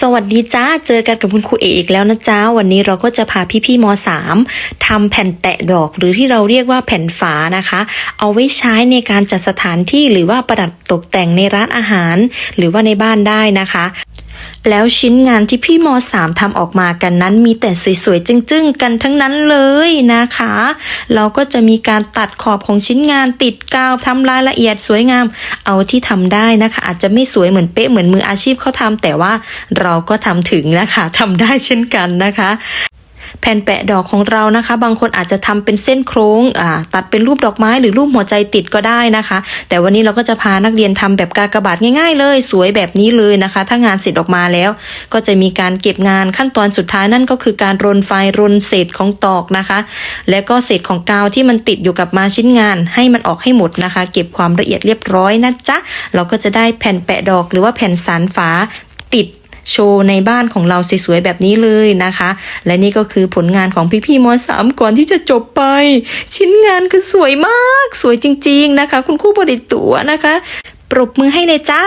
สวัสดีจ้า เจอกันกับคุณครูเออีกแล้วนะจ้า วันนี้เราก็จะพาพี่ๆม .3 ทำแผ่นแตะดอกหรือที่เราเรียกว่าแผ่นฝานะคะ เอาไว้ใช้ในการจัดสถานที่หรือว่าประดับตกแต่งในร้านอาหาร หรือว่าในบ้านได้นะคะ แล้วชิ้นงานที่พี่ม .3 ทำออกมากันนั้นมีแต่สวยๆจึ้งๆ กันทั้งนั้นเลยนะคะ เราก็จะมีการตัดขอบของชิ้นงานติดกาวทำรายละเอียดสวยงาม เอาที่ทำได้นะคะ อาจจะไม่สวยเหมือนเป๊ะเหมือนมืออาชีพเขาทำแต่ว่าเราก็ทำถึงนะคะทำได้เช่นกันนะคะ แผ่นแปะดอกของเรานะคะ บางคนอาจจะทำเป็นเส้นโครงอ่าตัดเป็นรูปดอกไม้หรือรูปหัวใจติดก็ได้นะคะ แต่วันนี้เราก็จะพานักเรียนทำแบบกากบาทง่ายๆ เลย สวยแบบนี้เลยนะคะ ถ้างานเสร็จออกมาแล้ว ก็จะมีการเก็บงานขั้นตอนสุดท้ายนั่นก็คือการรนไฟรนเศษของตอกนะคะ และก็เศษของกาวที่มันติดอยู่กับมาชิ้นงาน ให้มันออกให้หมดนะคะ เก็บความละเอียดเรียบร้อยนะจ๊ะเราก็จะได้แผ่นแปะดอกหรือว่าแผ่นสารฝาติด โชว์ในบ้านของเราสวยๆแบบนี้เลยนะคะ และนี่ก็คือผลงานของพี่ๆมสามก่อนที่จะจบไป ชิ้นงานคือสวยมาก สวยจริง ๆ นะคะ คุณครูบริตัวนะคะ ปรบมือให้เลยจ้า